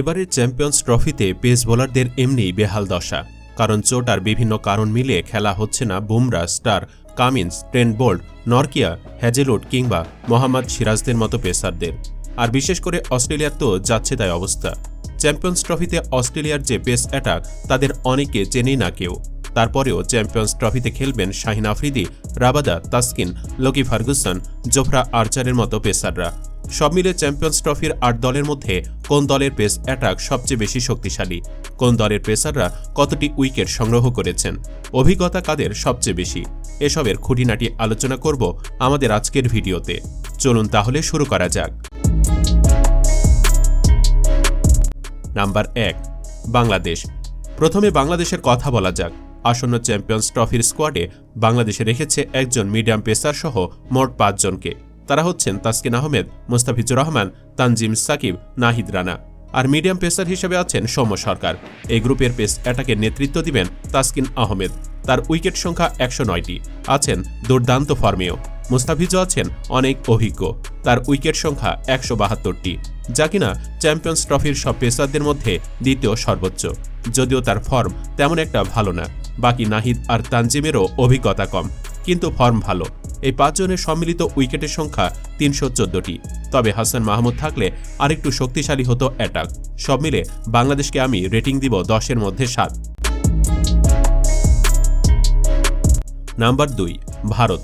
এবারের চ্যাম্পিয়ন্স ট্রফিতে পেস বোলারদের এমনিই বেহাল দশা। কারণ চোট আর বিভিন্ন কারণ মিলিয়ে খেলা হচ্ছে না Bumrah Starc Cummins Trent Boult Nortje Hazlewood কিংবা মোহাম্মদ সিরাজদের মতো পেসারদের। আর বিশেষ করে অস্ট্রেলিয়ার তো যাচ্ছে তাই অবস্থা। চ্যাম্পিয়ন্স ট্রফিতে অস্ট্রেলিয়ার যে পেস অ্যাটাক, তাদের অনেকে চেনেই না কেউ। তারপরেও চ্যাম্পিয়ন্স ট্রফিতে খেলবেন Shaheen Afridi, Rabada, Taskin, Lockie Ferguson, Jofra আর্চারের মতো পেসাররা। সব মিলে চ্যাম্পিয়ন্স ট্রফির আট দলের মধ্যে কোন দলের পেস অ্যাটাক সবচেয়ে বেশি শক্তিশালী? কোন দলের পেসাররা কতটি উইকেট সংগ্রহ করেছেন? অভিজ্ঞতা কাদের সবচেয়ে বেশি? এসবের খুঁটিনাটি আলোচনা করব আমাদের আজকের ভিডিওতে। চলুন তাহলে শুরু করা যাক। নাম্বার এক, বাংলাদেশ। প্রথমে বাংলাদেশের কথা বলা যাক। আসন্ন চ্যাম্পিয়ন্স ট্রফির স্কোয়াডে বাংলাদেশে রেখেছে একজন মিডিয়াম পেসার সহ মোট পাঁচজনকে। তারা হচ্ছেন তাসকিন আহমেদ, মোস্তাফিজুর রহমান, তানজিম সাকিব, নাহিদ রানা। আর মিডিয়াম পেসার হিসেবে আছেন সৌম্য সরকার। এই গ্রুপের পেস অ্যাটাকের নেতৃত্ব দিবেন তাসকিন আহমেদ। তার উইকেট সংখ্যা একশো নয়টি। আছেন দুর্দান্ত ফর্মেও। মুস্তাফিজও আছেন অনেক অভিজ্ঞ। তার উইকেট সংখ্যা একশো বাহাত্তরটি। যা কিনা চ্যাম্পিয়ন্স ট্রফির সব পেসারদের মধ্যে দ্বিতীয় সর্বোচ্চ। যদিও তার ফর্ম তেমন একটা ভালো না। বাকি নাহিদ আর তানজিমেরও অভিজ্ঞতা কম। কিন্তু ফর্ম ভালো। এই পাঁচজনের সম্মিলিত উইকেটের সংখ্যা তিনশো তবে হাসান মাহমুদ থাকলে আরেকটু শক্তিশালী হতো অ্যাটাক। সব মিলে বাংলাদেশকে আমি রেটিং দিব দশের মধ্যে সাত। নাম্বার দুই, ভারত।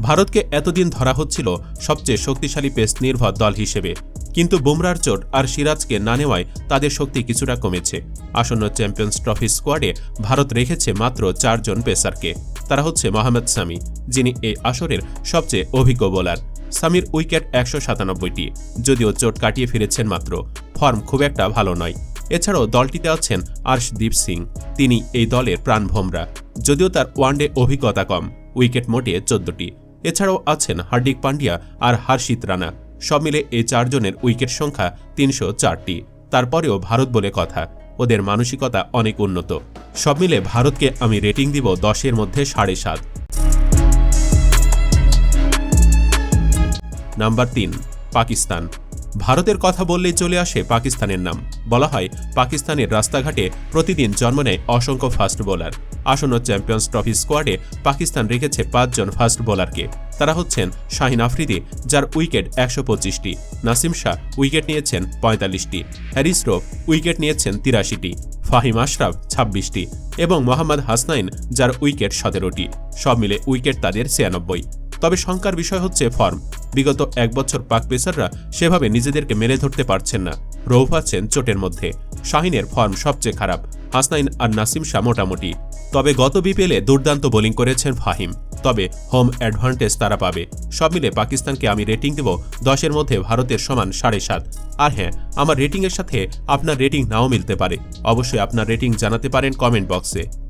ভারতকে এতদিন ধরা হচ্ছিল সবচেয়ে শক্তিশালী পেস নির্ভর দল হিসেবে। কিন্তু বুমরার চোট আর সিরাজকে না নেওয়ায় তাদের শক্তি কিছুটা কমেছে। আসন্ন চ্যাম্পিয়ন্স ট্রফি স্কোয়াডে ভারত রেখেছে মাত্র চারজন পেসারকে। তারা হচ্ছে মোহাম্মদ সামি, যিনি এই আসরের সবচেয়ে অভিজ্ঞ বোলার। সামির উইকেট একশো সাতানব্বইটি, যদিও চোট কাটিয়ে ফিরেছেন মাত্র। ফর্ম খুব একটা ভালো নয়। এছাড়াও দলটিতে আছেন আর্শদীপ সিং। তিনি এই দলের প্রাণভোমরা যদিও তার ওয়ানডে অভিজ্ঞতা কম, উইকেট মোটে চোদ্দটি। এছাড়াও আছেন হার্দিক পান্ডিয়া আর হার্ষিত রানা। সব মিলে এই চারজনের উইকেট সংখ্যা তিনশো চারটি। তারপরেও ভারত বলে কথা। ওদের মানসিকতা অনেক উন্নত। সব মিলে ভারতকে আমি রেটিং দিব দশের মধ্যে সাড়ে সাত। নাম্বার তিন, পাকিস্তান। ভারতের কথা বললেই চলে আসে পাকিস্তানের নাম। বলা হয়, পাকিস্তানের রাস্তাঘাটে প্রতিদিন জন্ম নেয় অসংখ্য ফাস্ট বোলার। আসন্ন চ্যাম্পিয়ন্স ট্রফি স্কোয়াডে পাকিস্তান রেখেছে পাঁচজন ফাস্ট বোলারকে। তারা হচ্ছেন শাহিন আফ্রিদি, যার উইকেট একশো পঁচিশটি। নাসিম শাহ উইকেট নিয়েছেন পঁয়তাল্লিশটি। হ্যারিস রোফ উইকেট নিয়েছেন তিরাশিটি। ফাহিম আশরাফ ছাব্বিশটি। এবং মোহাম্মদ হাসনাইন, যার উইকেট সতেরোটি। সব মিলে উইকেট তাদের ছিয়ানব্বই। তবে শঙ্কার বিষয় হচ্ছে ফর্ম। বিগত এক বছর পাক পেসাররা সেভাবে নিজেদেরকে মেলে ধরতে পারছেন না। রৌফ আছেন চোটের মধ্যে। শাহিনের ফর্ম সবচেয়ে খারাপ। হাসনাইন আর নাসিম শাহ মোটামুটি। তবে গত বিপিএলে দুর্দান্ত বোলিং করেছেন ফাহিম। তবে হোম অ্যাডভান্টেজ তারা পাবে। সব মিলে পাকিস্তানকে আমি রেটিং দেব দশের মধ্যে ভারতের সমান সাড়ে সাত। আর হ্যাঁ আমার রেটিংয়ের সাথে আপনার রেটিং নাও মিলতে পারে। অবশ্যই আপনার রেটিং জানাতে পারেন কমেন্ট বক্সে।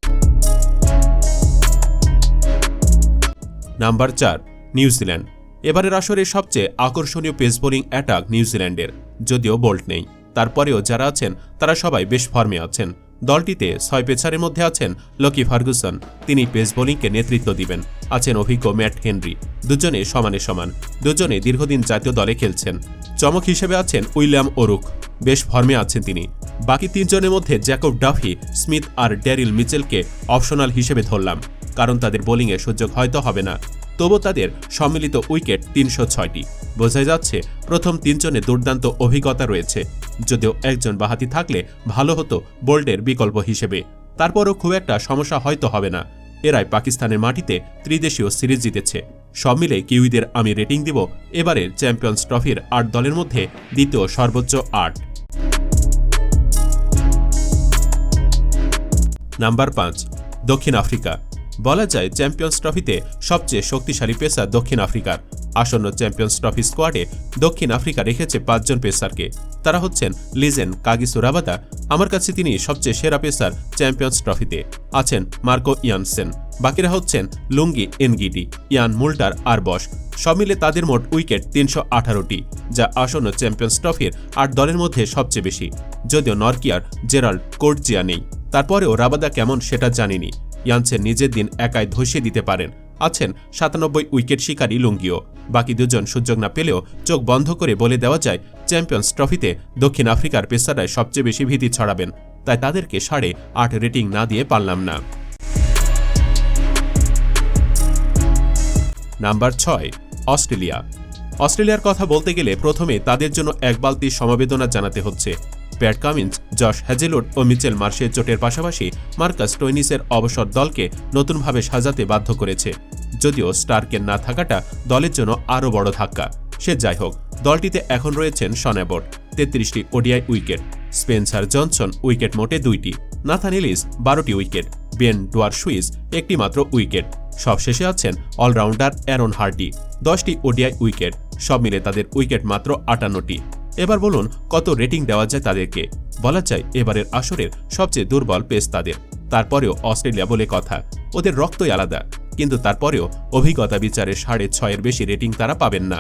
নাম্বার চার নিউজিল্যান্ড এবারের আসরে সবচেয়ে আকর্ষণীয় পেস বোলিং অ্যাটাক নিউজিল্যান্ডের যদিও বোল্ট নেই। তারপরেও যারা আছেন, তারা সবাই বেশ ফর্মে আছেন। দলটিতে ছয় পেসারের মধ্যে আছেন লকি ফার্গুসন। তিনি পেস বোলিংকে নেতৃত্ব দিবেন। আছেন অভিজ্ঞ ম্যাট হেনরি। দুজনে সমানে সমান। দুজনে দীর্ঘদিন জাতীয় দলে খেলছেন। চমক হিসেবে আছেন উইলিয়াম ওরুক। বেশ ফর্মে আছেন তিনি। বাকি তিনজনের মধ্যে জ্যাকব ডাফি, স্মিথ আর ড্যারিল মিচেলকে অপশনাল হিসেবে ধরলাম। কারণ তাদের বোলিংয়ে সুযোগ হয়তো হবে না। তবু তাদের সম্মিলিত উইকেট তিনশো ছয়টি। বোঝাই যাচ্ছে, প্রথম তিনজনে দুর্দান্ত অভিজ্ঞতা রয়েছে। যদিও একজন বাহাতি থাকলে ভালো হতো বোল্ডের বিকল্প হিসেবে। তারপরও খুব একটা সমস্যা হয়তো হবে না। এরাই পাকিস্তানের মাটিতে ত্রিদেশীয় সিরিজ জিতেছে। সব মিলে কিউইদের আমি রেটিং দিব এবারের চ্যাম্পিয়ন্স ট্রফির আট দলের মধ্যে দ্বিতীয় সর্বোচ্চ আট। নাম্বার পাঁচ, দক্ষিণ আফ্রিকা। বলা যায় চ্যাম্পিয়ন্স ট্রফিতে সবচেয়ে শক্তিশালী পেসার দক্ষিণ আফ্রিকার। আসন্ন চ্যাম্পিয়ন্স ট্রফি স্কোয়াডে দক্ষিণ আফ্রিকা রেখেছে পাঁচজন পেসারকে। তারা হচ্ছেন লিজেন কাগিসু রাবাদা আমার কাছে তিনি সবচেয়ে সেরা পেসার চ্যাম্পিয়ন্স ট্রফিতে আছেন মার্কো ইয়ানসেন। বাকিরা হচ্ছেন লুঙ্গি এনগিডি, ইয়ান মুল্টার আর বস সব মিলে তাদের মোট উইকেট তিনশো আঠারোটি, যা আসন্ন চ্যাম্পিয়ন্স ট্রফির আট দলের মধ্যে সবচেয়ে বেশি। যদিও নরকিয়ার জেরাল্ড কোর্টজিয়া নেই। তারপরেও রাবাদা কেমন সেটা জানিনি। ইয়ানসেন নিজের দিন একাই ধসিয়ে দিতে পারেন। আছেন সাতানব্বই উইকেট শিকারী লুঙ্গিও। বাকি দুজন সুযোগ না পেলেও চোখ বন্ধ করে বলে দেওয়া যায়, চ্যাম্পিয়ন্স ট্রফিতে দক্ষিণ আফ্রিকার পেসারায় সবচেয়ে বেশি ভীতি ছড়াবেন। তাই তাদেরকে সাড়ে আট রেটিং না দিয়ে পারলাম না। নাম্বার ছয়, অস্ট্রেলিয়া। অস্ট্রেলিয়ার কথা বলতে গেলে প্রথমে তাদের জন্য এক বালতি সমবেদনা জানাতে হচ্ছে। প্যাট কামিন্স, জশ হ্যাজেলুড ও মিচেল মার্শের চোটের পাশাপাশি মার্কাস টোইনিসের অবসর দলকে নতুনভাবে সাজাতে বাধ্য করেছে। যদিও স্টার্কের না থাকাটা দলের জন্য আরও বড় ধাক্কা। সে যাই হোক, দলটিতে এখন রয়েছেন সনেবট তেত্রিশটি ODI wicket, Spencer Johnson wicket মোটে দুইটি, নাথান ইলিস বারোটি উইকেট, বেন ডোয়ার সুইস একটি মাত্র উইকেট। সবশেষে আছেন অলরাউন্ডার অ্যারন হার্ডি, দশটি ওডিআই উইকেট। সব মিলে তাদের উইকেট মাত্র আটান্নটি। এবার বলুন, কত রেটিং দেওয়া যায় তাদেরকে? বলা যায়, এবারের আসরের সবচেয়ে দুর্বল পেস তাদের। তারপরেও অস্ট্রেলিয়া বলে কথা, ওদের রক্তই আলাদা। কিন্তু তারপরেও অভিজ্ঞতা বিচারে সাড়ে ছয়ের বেশি রেটিং তারা পাবেন না।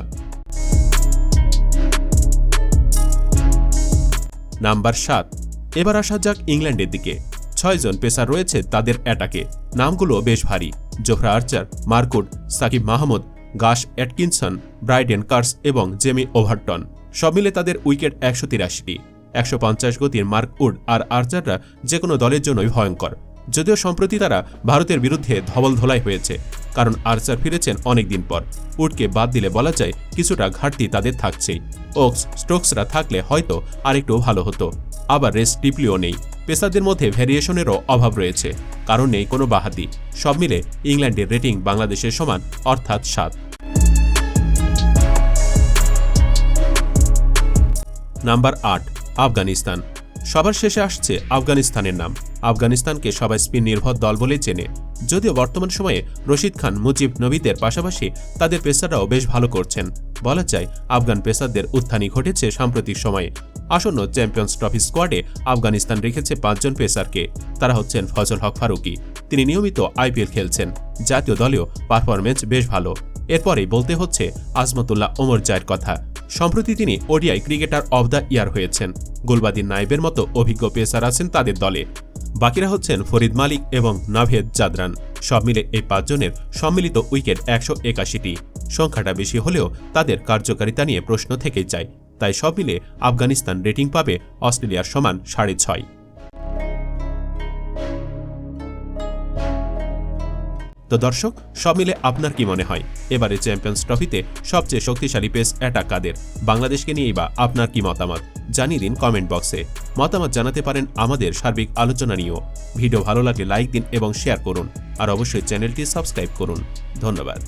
নাম্বার সাত। এবার আসা যাক ইংল্যান্ডের দিকে। ছয়জন পেসার রয়েছে তাদের অ্যাটাকে। নামগুলো বেশ ভারী। Jofra Archer Mark Wood Saqib Mahmood Gus Atkinson, Brydon, Carse এবং জেমি ওভারটন। সব মিলে তাদের উইকেট একশো তিরাশিটি। একশো পঞ্চাশ গতির মার্ক উড আর আর্চাররা যে কোনো দলের জন্যই ভয়ঙ্কর। যদিও সম্প্রতি তারা ভারতের বিরুদ্ধে ধবল ধোলাই হয়েছে, কারণ আর্চার ফিরেছেন অনেকদিন পর। উডকে বাদ দিলে বলা যায় কিছুটা ঘাটতি তাদের থাকছেই। ওক্স, স্টোকসরা থাকলে হয়তো আরেকটু ভালো হতো। আবার রেস্ট টিপলিও নেই। পেসারদের মধ্যে ভ্যারিয়েশনেরও অভাব রয়েছে। কারণ নেই কোনো বাহাতি। সব মিলে ইংল্যান্ডের রেটিং বাংলাদেশের সমান, অর্থাৎ সাত। নাম্বার আট, আফগানিস্তান। সবার শেষে আসছে আফগানিস্তানের নাম। আফগানিস্তানকে সবাই স্পিন নির্ভর দল বলেই চেনে। যদিও বর্তমান সময়ে রশিদ খান, মুজিব নবীদের পাশাপাশি তাদের পেসাররাও বেশ ভালো করছেন। বলা যায়, আফগান পেসারদের উত্থানই ঘটেছে সাম্প্রতিক সময়ে। আসন্ন চ্যাম্পিয়ন্স ট্রফি স্কোয়াডে আফগানিস্তান রেখেছে পাঁচজন পেসারকে। তারা হচ্ছেন ফজল হক ফারুকি। তিনি নিয়মিত আইপিএল খেলছেন। জাতীয় দলেও পারফরমেন্স বেশ ভালো। এরপরেই বলতে হচ্ছে আজমতুল্লাহ ওমর জায়ের কথা। সম্প্রতি তিনি ODI cricketer of the year হয়েছেন। গুলবাদিন নাইবের মতো অভিজ্ঞ পেসার আছেন তাদের দলে। বাকিরা হচ্ছেন ফরিদ মালিক এবং নাভেদ জাদরান। সব মিলে এই পাঁচজনের সম্মিলিত উইকেট একশো একাশিটি। সংখ্যাটা বেশি হলেও তাদের কার্যকারিতা নিয়ে প্রশ্ন থেকেই যায়। তাই সব মিলে আফগানিস্তান রেটিং পাবে অস্ট্রেলিয়ার সমান সাড়ে ছয়। তো দর্শক সব মিলে আপনার কি মনে হয়? এবারে চ্যাম্পিয়ন্স ট্রফিতে সবচেয়ে শক্তিশালী পেস অ্যাটাক কাদের? বাংলাদেশকে নিয়েই বা আপনার কি মতামত? জানিয়ে দিন কমেন্ট বক্সে। মতামত জানাতে পারেন আমাদের সার্বিক আলোচনা নিয়েও। ভিডিও ভালো লাগলে লাইক দিন এবং শেয়ার করুন। আর অবশ্যই চ্যানেলটি সাবস্ক্রাইব করুন। ধন্যবাদ।